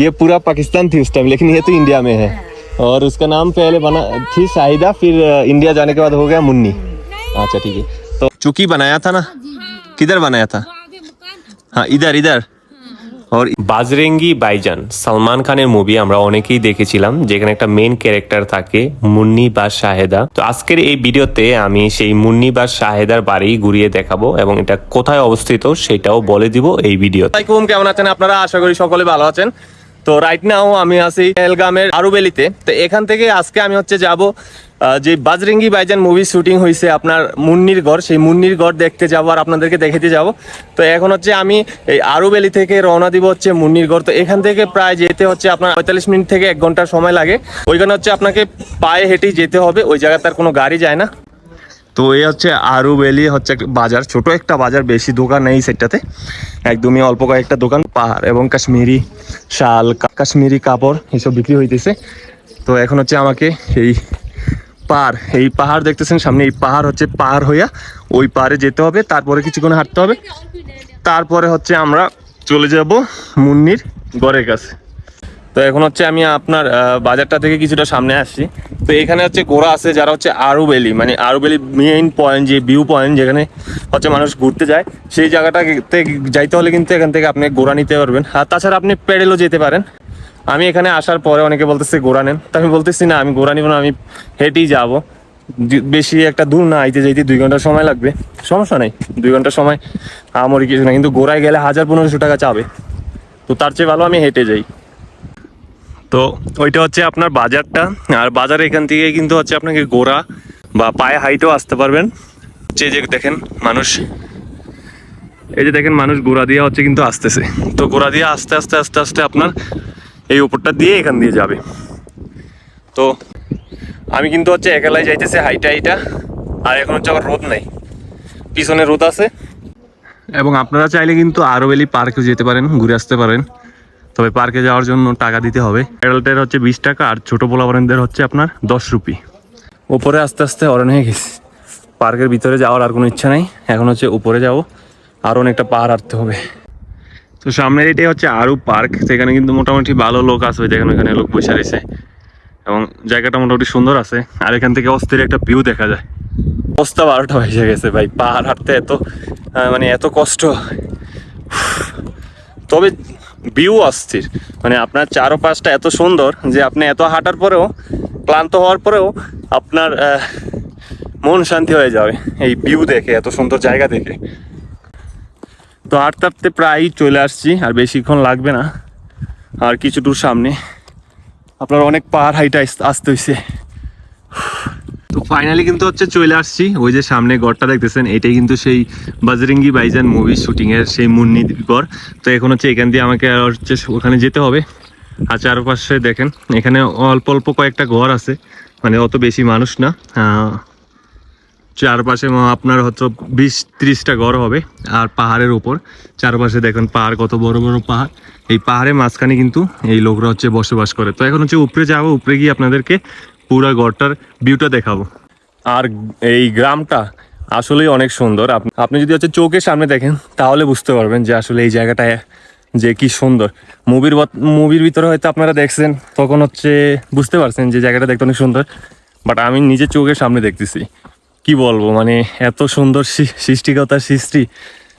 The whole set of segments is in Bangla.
ये पूरा पाकिस्तान थी उस टाइम लेकिन ये तो इंडिया में है और उसका नाम पहले बना थी शाहिदा फिर अ, इंडिया जाने के बाद हो गया मुन्नी अच्छा ठीक है तो चुकी बनाया था ना किधर बनाया था हाँ इधर इधर और বাজরেঙ্গি বাইজান সালমান খানের মুভি আমরা অনেকেই দেখেছিলাম যেখানে একটা মেন ক্যারেক্টার থাকে মুন্নি বা শাহেদা তো আজকের এই ভিডিওতে আমি সেই মুন্নি বা শাহেদার বাড়ি ঘুরিয়ে দেখাবো এবং এটা কোথায় অবস্থিত সেটাও বলে দিব এই ভিডিও আসসালামাইকুম কেমন আছেন আপনারা আশা করি সকলে ভালো আছেন তো রাইট নাও আমি আছি এলগামের আরুবেলিতে তো এখান থেকে আজকে আমি হচ্ছে যাব যে বাজরেঙ্গি বাইজান মুভি শুটিং হয়েছে আপনার মুন্নির ঘর। সেই মুন্নির ঘর দেখতে যাব আর আপনাদেরকে দেখাতে যাব। তো এখন হচ্ছে আমি এই আরুবেলি থেকে রওনা দিব হচ্ছে মুন্নির ঘর। তো এখান থেকে প্রায় যেতে হচ্ছে আপনার পঁয়তাল্লিশ মিনিট থেকে এক ঘণ্টা সময় লাগে। ওইখানে হচ্ছে আপনাকে পায়ে হেঁটেই যেতে হবে। ওই জায়গাতে আর কোনো গাড়ি যায় না। তো এই হচ্ছে আরু ভ্যালি হচ্ছে বাজার, ছোট একটা বাজার, বেশি দোকান নেই সেটাতে একদমই অল্প কয়েকটা দোকান, পাহাড় এবং কাশ্মীরি শাল কাশ্মীরি কাপড় এসব বিক্রি হইতেছে। তো এখন হচ্ছে আমাকে এই পাহাড় এই পাহাড় দেখতেছেন সামনে, এই পাহাড় হচ্ছে পাহাড় হইয়া ওই পাহাড়ে যেতে হবে, তারপরে কিছুক্ষণ হাঁটতে হবে। তারপরে হচ্ছে আমরা চলে যাব মুন্নির গড়ের কাছে। তো এখন হচ্ছে আমি আপনার বাজারটা থেকে কিছুটা সামনে আসছি। তো এখানে হচ্ছে গোড়া আছে যারা হচ্ছে আরু ভ্যালি মানে আরু ভ্যালি মেইন পয়েন্ট যে ভিউ পয়েন্ট যেখানে হচ্ছে মানুষ ঘুরতে যায়, সেই জায়গাটাতে যাইতে হলে কিন্তু এখান থেকে আপনি গোড়া নিতে পারবেন। আর তাছাড়া আপনি প্যাডেলও যেতে পারেন। আমি এখানে আসার পরে অনেকে বলতেছে, গোড়া নেন। তো আমি বলতেছি, না, আমি গোড়া নিব না, আমি হেঁটেই যাব। বেশি একটা দূর না, আইতে যাইতে দুই ঘণ্টা সময় লাগবে। সমস্যা নেই, দুই ঘণ্টা সময় আমারই কিছু না, কিন্তু গোড়ায় গেলে হাজার পনেরোশো টাকা চাবে। তো তার চেয়ে ভালো আমি হেঁটে যাই। তো ওইটা হচ্ছে আপনার বাজারটা। আর বাজার এখান থেকে কিন্তু হচ্ছে আপনাকে গোড়া বা পায়ে হাইটেও আসতে পারবেন। যে যে দেখেন মানুষ, এই যে দেখেন মানুষ গোড়া দিয়ে হচ্ছে কিন্তু আসতেছে। তো গোড়া দিয়ে আস্তে আস্তে আস্তে আস্তে আপনার এই উপরটা দিয়ে এখান দিয়ে যাবে। তো আমি কিন্তু হচ্ছে একেলাই যাইতেছে হাইটা হাইটা আর এখন হচ্ছে আবার রোদ নাই। পিছনে রোদ আছে। এবং আপনারা চাইলে কিন্তু আরোবেলি পার্কেও যেতে পারেন, ঘুরে আসতে পারেন। তবে পার্কে যাওয়ার জন্য টাকা দিতে হবে। অ্যাডাল্টের হচ্ছে বিশ টাকা আর ছোট পোলাপারেনদের হচ্ছে আপনার দশ রুপি। ওপরে আস্তে আস্তে অরণ হয়ে গেছে। পার্কের ভিতরে যাওয়ার আর কোনো ইচ্ছা নেই। এখন হচ্ছে উপরে যাব। আর অনেকটা পাহাড় হাঁটতে হবে। তো সামনের এটাই হচ্ছে আরু পার্ক। সেখানে কিন্তু মোটামুটি ভালো লোক আসবে যেখানে এখানে লোক বসে রয়েছে। এবং জায়গাটা মোটামুটি সুন্দর আছে। আর এখান থেকে অস্থির একটা ভিউ দেখা যায়। অবস্থা বারোটা হয়ে গেছে ভাই। পাহাড় হাঁটতে এত মানে এত কষ্ট। তবে ভিউ অস্থির। মানে আপনার চারপাশটা এত সুন্দর যে আপনি এত হাঁটার পরেও, ক্লান্ত হওয়ার পরেও আপনার মন শান্তি হয়ে যাবে এই ভিউ দেখে, এত সুন্দর জায়গা দেখে। তো হাঁটতে হাঁটতে প্রায়ই চলে আসছি, আর বেশিক্ষণ লাগবে না। আর কিছু দূর সামনে। আপনার অনেক পাহাড় হাইটা আসতে হয়েছে তো ফাইনালি কিন্তু হচ্ছে চলে আসছি। ওই যে সামনে গড়টা দেখতেছেন, এটাই কিন্তু সেই বাজরিঙ্গি বাইজান মুভি শুটিং এর সেই মুন্নি গড় তো এখন হচ্ছে এখান দিয়ে আমাকে হচ্ছে ওখানে যেতে হবে। আর চারপাশে দেখেন, এখানে অল্প অল্প কয়েকটা ঘর আছে। মানে অত বেশি মানুষ না। চারপাশে আপনার হচ্ছে বিশ ত্রিশটা ঘর হবে আর পাহাড়ের ওপর চারপাশে দেখেন পাহাড়, কত বড় বড় পাহাড়। এই পাহাড়ের মাঝখানে কিন্তু এই লোকরা হচ্ছে বসবাস করে। তো এখন হচ্ছে উপরে যাব, উপরে গিয়ে আপনাদেরকে পুরো গড়টার ভিউটা দেখাবো। আর এই গ্রামটা আসলেই অনেক সুন্দর। আপ- আপনি যদি হচ্ছে চোখের সামনে দেখেন, তাহলে বুঝতে পারবেন যে আসলে এই জায়গাটায় যে কি সুন্দর। মুভির মুভির ভিতরে হয়তো আপনারা দেখছেন, তখন হচ্ছে বুঝতে পারছেন যে জায়গাটা দেখতে অনেক সুন্দর। বাট আমি নিজের চোখের সামনে দেখতেছি। কি বলব মানে এত সুন্দর সৃষ্টিকতার সৃষ্টি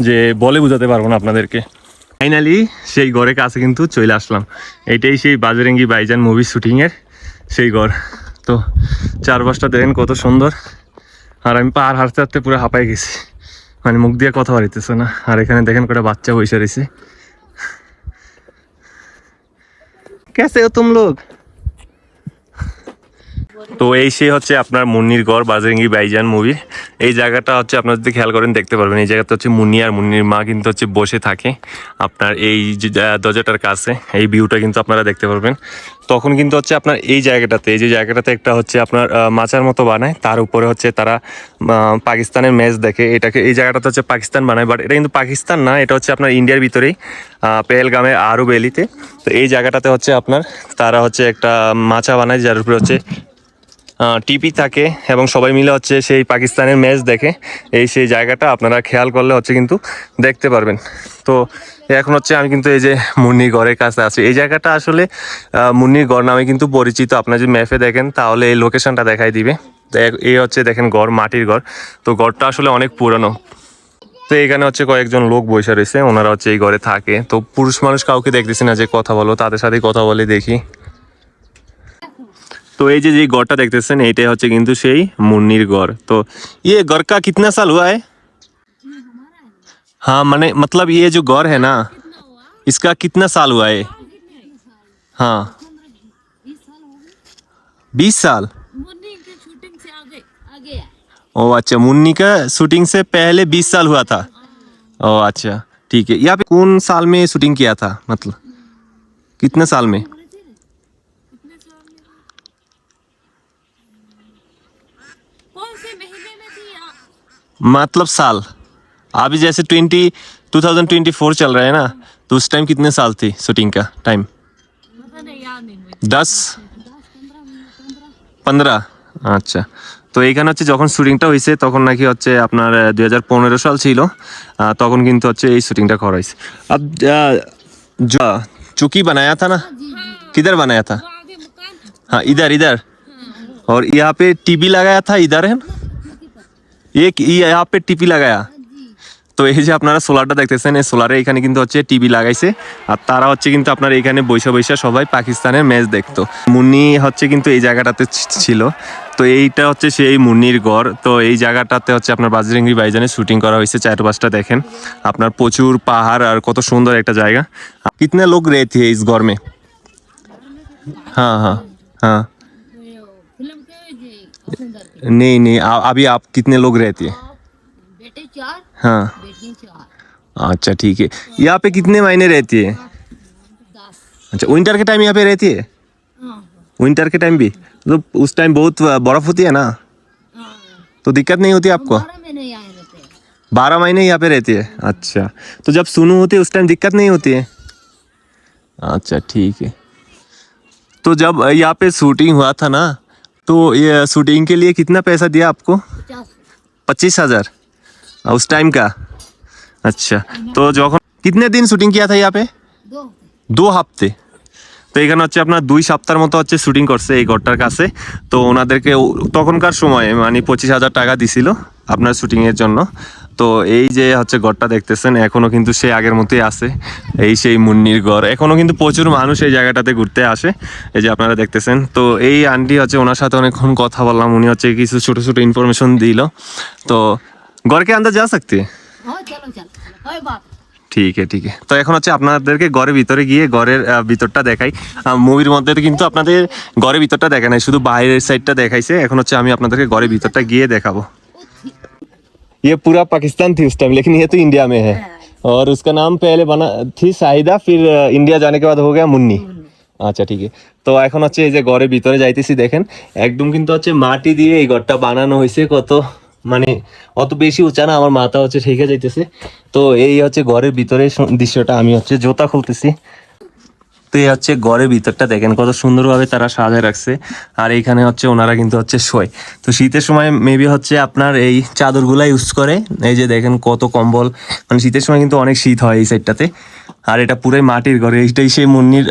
যে বলে বোঝাতে পারব না আপনাদেরকে। ফাইনালি সেই ঘরের কাছে কিন্তু চলে আসলাম। এটাই সেই বাজরেঙ্গি বাইজান মুভি শুটিংয়ের সেই ঘর। তো চারপাশটা দেখেন কত সুন্দর। আর আমি পার হাঁটতে হাঁটতে পুরো হাঁপাই গেছি। মানে মুখ দিয়ে কথা বাড়িতেছে না। আর এখানে দেখেন কটা বাচ্চা বসে রয়েছে। কেসে তুম লোক তো এই সে হচ্ছে আপনার মুন্নির গড় বাজরেঙ্গি বাইজান মুভি এই জায়গাটা হচ্ছে আপনার যদি খেয়াল করেন দেখতে পারবেন। এই জায়গাটা হচ্ছে মুন্নি আর মুন্নির মা কিন্তু হচ্ছে বসে থাকে। আপনার এই দরজাটার কাছে এই ভিউটা কিন্তু আপনারা দেখতে পারবেন। তখন কিন্তু হচ্ছে আপনার এই জায়গাটাতে এই যে জায়গাটাতে একটা হচ্ছে আপনার মাচার মতো বানায়। তার উপরে হচ্ছে তারা পাকিস্তানের ম্যাচ দেখে। এটাকে এই জায়গাটাতে হচ্ছে পাকিস্তান বানায়। বাট এটা কিন্তু পাকিস্তান না এটা হচ্ছে আপনার ইন্ডিয়ার ভিতরেই আহ, পেহেলগামে আরও বেলিতে। তো এই জায়গাটাতে হচ্ছে আপনার তারা হচ্ছে একটা মাচা বানায় যার উপরে হচ্ছে টিপি থাকে এবং সবাই মিলে হচ্ছে সেই পাকিস্তানের ম্যাচ দেখে। এই সেই জায়গাটা আপনারা খেয়াল করলে হচ্ছে কিন্তু দেখতে পারবেন। তো এখন হচ্ছে আমি কিন্তু এই যে মুন্নির গড়ের কাছে আছি। এই জায়গাটা আসলে আহ, মুন্নির গড় নামে কিন্তু পরিচিত। আপনার যদি ম্যাপে দেখেন তাহলে এই লোকেশনটা দেখাই দিবে। এই হচ্ছে দেখেন গড় মাটির গড়। তো গড়টা আসলে অনেক পুরনো। তো এখানে হচ্ছে কয়েকজন লোক বসে রয়েছে। ওনারা হচ্ছে এই ঘরে থাকে। তো পুরুষ মানুষ কাউকে দেখতেছি না যে কথা বলো তাদের সাথে কথা বলে দেখি। তো এই যে যে গড়টা দেখতেছেন এইটাই হচ্ছে কিন্তু সেই মুন্নির গড় তো ইয়ে গড় কা কিতনা সাল हुआ है हाँ मैंने मतलब ये जो गौर है ना इसका कितना साल हुआ है हाँ बीस साल मुन्नी की शूटिंग से आगे आगे है ओ अच्छा मुन्नी का शूटिंग से पहले बीस साल हुआ था ओ अच्छा ठीक है यहाँ पे कौन साल में शूटिंग किया था मतलब कितने साल में मतलब साल अभी जैसे twenty two thousand twenty four चल रहा है ना तो उस टाइम कितने साल थी शूटिंग का टाइम पता नहीं याद नहीं मुझे দশ পনেরো আচ্ছা তো এইখানে হচ্ছে যখন শুটিংটা হয়েছে তখন নাকি হচ্ছে আপনার দুই হাজার পনেরো সাল ছিল আহ, তখন কিন্তু হচ্ছে এই শুটিংটা করা হয়েছে अब আহ, जो चुकी बनाया था ना किधर बनाया था वो आगे मकान था हाँ इधर इधर और यहाँ पे टीवी लगाया था इधर है ना एक ये यहाँ पे टीवी लगाया তো এই যে আপনারা সোলারটা দেখতেছেন এই সোলারে এখানে কিন্তু হচ্ছে টিভি লাগাইছে আর তারা হচ্ছে কিন্তু আপনার এখানে বৈশা বৈশা সবাই পাকিস্তানের ম্যাচ দেখতো মুন্নি হচ্ছে কিন্তু এই জায়গাটাতে ছি- ছিল তো এইটা হচ্ছে সেই মুন্নির গড় তো এই জায়গাটাতে হচ্ছে আপনার বাজরিঙ্গি বাইজানে শুটিং করা হয়েছে চারপাশটা দেখেন আপনার প্রচুর পাহাড় আর কত সুন্দর একটা জায়গা কিতনে লোক রেতে ইস গড় মে हाँ हाँ हाँ नहीं नहीं आ- अभी आप कितने लोग रहते हैं? बेटे चार हाँ। चार। अच्छा ठीक है। यहाँ पे कितने महीने रहती है? अच्छा विंटर के टाइम यहाँ पे रहती है? हाँ। विंटर के टाइम भी? तो उस टाइम बहुत बर्फ़ होती है ना? हाँ। तो दिक्कत नहीं होती आपको? बारह महीने यहाँ रहते हैं। बारह महीने यहाँ पे रहती है? अच्छा। तो जब सुनू होती है उस टाइम दिक्कत नहीं होती है? अच्छा ठीक है। तो जब यहाँ पे शूटिंग हुआ था ना तो ये शूटिंग के लिए कितना पैसा दिया आपको पचास पच्चीस हजार उस टाइम का अच्छा तो যখন कितने दिन शूटिंग किया था यहाँ पे दो দু হাফতে তো এখানে হচ্ছে আপনার দুই সপ্তাহের মতো হচ্ছে শুটিং করছে এই ঘরটার কাছে তো ওনাদেরকে ও- তখনকার সময়ে মানে পঁচিশ হাজার টাকা দিছিল আপনার শুটিংয়ের জন্য তো এই যে হচ্ছে ঘরটা দেখতেছেন এখনও কিন্তু সেই আগের মতোই আছে। এই সেই মুন্নির ঘর। এখনও কিন্তু প্রচুর মানুষ এই জায়গাটাতে ঘুরতে আসে। এই যে আপনারা দেখতেছেন। তো এই আন্টি হচ্ছে ওনার সাথে অনেকক্ষণ কথা বললাম। উনি হচ্ছে কিছু ছোটো ছোটো ইনফরমেশন দিল। তো ঘরকে আন্দা যা সকতে ঠিক ঠিক তো এখন হচ্ছে আপনাদেরকে ঘরের ভিতরে গিয়ে ঘরের ভিতরটা দেখাই। মুভির মধ্যে কিন্তু আপনাদের ঘরের ভিতরটা দেখা নাই শুধু বাইরের সাইডটা দেখাইছে। এখন হচ্ছে আমি আপনাদেরকে ঘরের ভিতরটা গিয়ে দেখাবো। ये पूरा पाकिस्तान थी उस टाइम लेकिन ये तो इंडिया में है और उसका नाम पहले बना थी शाहिदा फिर अ, इंडिया जाने के बाद हो गया मुन्नी আচ্ছা ঠিক আছে তো এখন হচ্ছে এই যে ঘরের ভিতরে যাইতেছি দেখেন একদম কিন্তু হচ্ছে মাটি দিয়ে এই ঘরটা বানানো হয়েছে কত মানে অত বেশি উঁচা না আমার মাথা হচ্ছে ঠেকে যাইতেছে তো এই হচ্ছে ঘরের ভিতরে সু- দৃশ্যটা আমি হচ্ছে জোতা খুলতেছি তো এই হচ্ছে ঘরের ভিতরটা। দেখেন কত সুন্দরভাবে তারা সাজায় রাখছে। আর এইখানে হচ্ছে ওনারা কিন্তু হচ্ছে শোয়। তো শীতের সময় মেবি হচ্ছে আপনার এই চাদরগুলা ইউজ করে। এই যে দেখেন কত কম্বল। মানে শীতের সময় কিন্তু অনেক শীত হয় এই সাইডটাতে আর এটা পুরাই মাটির ঘর। এইটাই সেই মুন্নির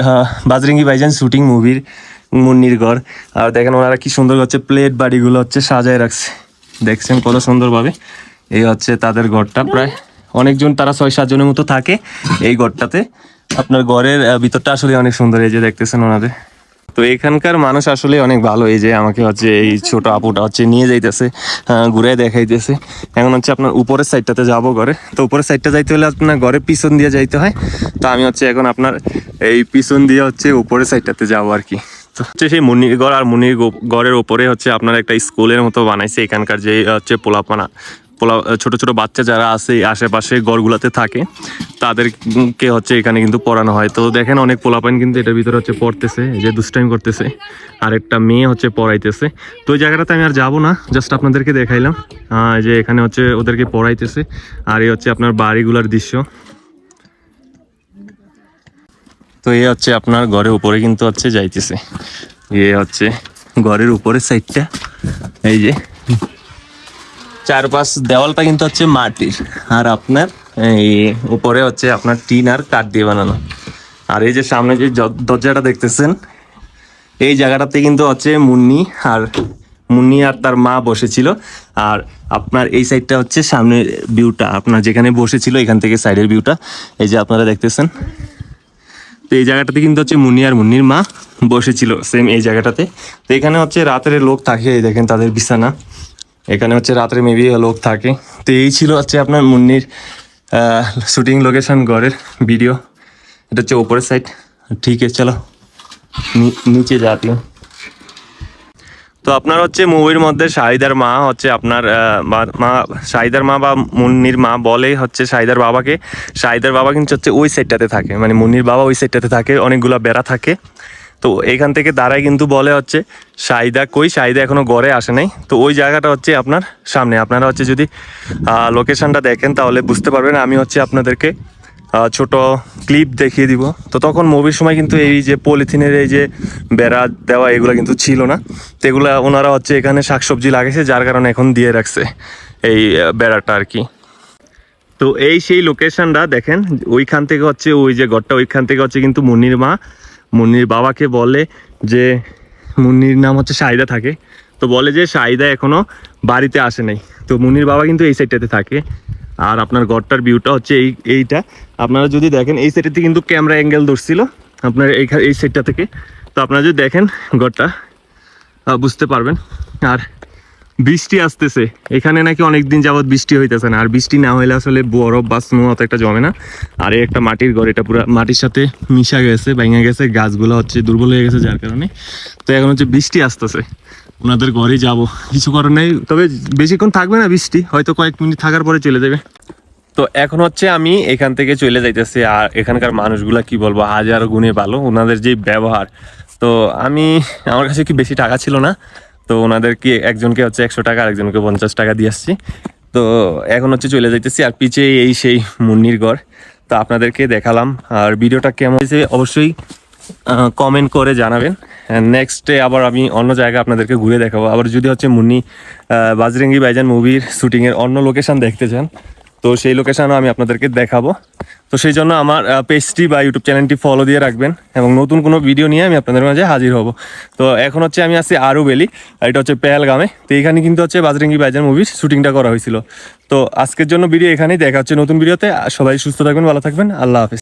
বাজরেঙ্গি ভাইজান শুটিং মুভির মুন্নির ঘর। আর দেখেন ওনারা কি সুন্দর হচ্ছে প্লেট বাড়িগুলো হচ্ছে সাজায় রাখছে। দেখছেন কত সুন্দরভাবে। এই হচ্ছে তাদের ঘরটা। প্রায় অনেকজন তারা ছয় সাতজনের মতো থাকে এই ঘরটাতে। আপনার ঘরের ভিতরটা আসলে অনেক সুন্দর, এই যে দেখতেছেন ওনাদের। তো এখানকার মানুষ আসলে অনেক ভালো, এই যে আমাকে হচ্ছে এই ছোট আপুটা হচ্ছে নিয়ে যাইতেছে ঘুরে দেখাইতেছে। এখন হচ্ছে আপনার উপরের সাইডটাতে যাব ঘরে। তো উপরের সাইডটা যাইতে হলে আপনার ঘরের পিছন দিয়ে যাইতে হয়। তো আমি হচ্ছে এখন আপনার এই পিছন দিয়ে হচ্ছে উপরের সাইডটাতে যাব আর কি। হচ্ছে সেই মুনির গড় আর মুনির গো- গড়ের ওপরে হচ্ছে আপনার একটা স্কুলের মতো বানাইছে এখানকার যে, হচ্ছে পোলাপানা। পোলা ছোট ছোট বাচ্চা যারা আছে, আশেপাশে গড়গুলাতে থাকে, তাদেরকে হচ্ছে এখানে কিন্তু পড়ানো হয়। তো দেখেন অনেক পোলাপান কিন্তু এটার ভিতরে হচ্ছে পড়তেছে যে দুষ্টাইম করতেছে আর একটা মেয়ে হচ্ছে পড়াইতেছে। তো ওই জায়গাটাতে আমি আর যাব না জাস্ট আপনাদেরকে দেখাইলাম। যে এখানে হচ্ছে ওদেরকে পড়াইতেছে, আর এই হচ্ছে আপনার বাড়িগুলার দৃশ্য। তো এ হচ্ছে আপনার ঘরের উপরে কিন্তু হচ্ছে যাইতেছে। এ হচ্ছে ঘরের উপরের সাইডটা এই যে চারপাশ দেওয়ালটা কিন্তু হচ্ছে মাটির। আর আপনার এই উপরে হচ্ছে আপনার টিন আর কাঠ দিয়ে বানানো। আর এই যে সামনে যে দরজাটা দেখতেছেন, এই জায়গাটাতে কিন্তু হচ্ছে মুন্নি আর মুন্নি আর তার মা বসেছিল। আর আপনার এই সাইডটা হচ্ছে সামনের ভিউটা, আপনার যেখানে বসেছিল এখান থেকে সাইডের ভিউটা। এই যে আপনারা দেখতেছেন, তো এই জায়গাটাতে কিন্তু হচ্ছে মুন্নি আর মুন্নির মা বসেছিল, সেম এই জায়গাটাতে। তো এখানে হচ্ছে রাতের লোক থাকে দেখেন তাদের বিছানা। এখানে হচ্ছে রাত্রে মেবি লোক থাকে। তো এই ছিল হচ্ছে আপনার মুন্নির শুটিং লোকেশন ঘরের ভিডিও এটা হচ্ছে ওপরের সাইড ঠিক আছে, চলো। নিচে যাতি তো আপনার হচ্ছে মুভির মধ্যে শাহিদার মা হচ্ছে আপনার মা শাহিদার মা বা মুন্নির মা বলে হচ্ছে শাহিদার বাবাকে। শাহিদার বাবা কিন্তু হচ্ছে ওই সাইডটাতে থাকে। মানে মুন্নির বাবা ওই সাইডটাতে থাকে, অনেকগুলো বেড়া থাকে। তো এখান থেকে দাঁড়ায় কিন্তু বলে হচ্ছে শাহিদা কই? শাহিদা এখনও গড়ে আসে নাই। তো ওই জায়গাটা হচ্ছে আপনার সামনে। আপনারা হচ্ছে যদি লোকেশনটা দেখেন তাহলে বুঝতে পারবেন। আমি হচ্ছে আপনাদেরকে ছোট ক্লিপ দেখিয়ে দিব। তো তখন মুভির সময় কিন্তু এই যে পলিথিনের এই যে বেড়া দেওয়া, এগুলো কিন্তু ছিল না। তো এগুলো ওনারা হচ্ছে এখানে শাকসবজি লাগাইছে যার কারণে এখন দিয়ে রাখছে এই বেড়াটা আর কি। তো এই সেই লোকেশনটা দেখেন, ওইখান থেকে হচ্ছে ওই যে ঘরটা, ওইখান থেকে হচ্ছে কিন্তু মুন্নির মা মুন্নির বাবাকে বলে যে মুন্নির নাম হচ্ছে সাইদা থাকে। তো বলে যে সাইদা এখনও বাড়িতে আসে নাই। তো মুন্নির বাবা কিন্তু এই সাইডটাতে থাকে। আর আপনার ঘরটার ভিউটা হচ্ছে এই এইটা। আপনারা যদি দেখেন, এই সাইডটাতে কিন্তু ক্যামেরা অ্যাঙ্গেল ধরছিল আপনার এই এই সাইডটা থেকে। তো আপনারা যদি দেখেন ঘরটা বুঝতে পারবেন। আর বৃষ্টি আসতেছে। এখানে নাকি অনেক দিন যাবত বৃষ্টি হইতেছে না। আর বৃষ্টি না হইলে আসলে বরফ বা স্নো অত একটা জমে না। আর এই একটা মাটির ঘর, এটা পুরো মাটির সাথে মিশা গেছে, ভেঙে গেছে, গাছগুলো হচ্ছে দুর্বল হয়ে গেছে যার কারণে। তো এখন হচ্ছে বৃষ্টি আসতেছে। ওনাদের ঘরে যাব। কিছু করার নেই। তবে বেশিক্ষণ থাকবে না বৃষ্টি, হয়তো কয়েক মিনিট থাকার পরে চলে যাবে। তো এখন হচ্ছে আমি এখান থেকে চলে যাইতেছি। আর এখানকার মানুষগুলা কি বলব, হাজার গুণে ভালো। ওনাদের যে ব্যবহার। তো আমি, আমার কাছে কি বেশি টাকা ছিল না? তো ওনাদেরকে একজনকে হচ্ছে একশো টাকা আর একজনকে পঞ্চাশ টাকা দিয়ে আসছি। তো এখন হচ্ছে চলে যাইতেছি আর পিছে এই সেই মুন্নির ঘর। তো আপনাদেরকে দেখালাম আর ভিডিওটা কেমন হয়েছে অবশ্যই কমেন্ট করে জানাবেন। নেক্সটে আবার আমি অন্য জায়গায় আপনাদেরকে ঘুরে দেখাবো। আবার যদি হচ্ছে মুন্নি বাজরেঙ্গি বাইজান মুভির শুটিংয়ের অন্য লোকেশন দেখতে চান, তো সেই লোকেশানও আমি আপনাদেরকে দেখাবো। তো সেই জন্য আমার পেজটি বা ইউটিউব চ্যানেলটি ফলো দিয়ে রাখবেন এবং নতুন কোনো ভিডিও নিয়ে আমি আপনাদের মাঝে হাজির হব। তো এখন হচ্ছে আমি আছি আরু বেলি এটা হচ্ছে পেহেলগামে তো এখানে কিন্তু হচ্ছে বাজরিঙ্গি বাইজান মুভির শুটিংটা করা হয়েছিল। তো আজকের জন্য ভিডিও এখানেই, দেখা হচ্ছে নতুন ভিডিওতে সবাই সুস্থ থাকবেন, ভালো থাকবেন। আল্লাহ হাফিজ।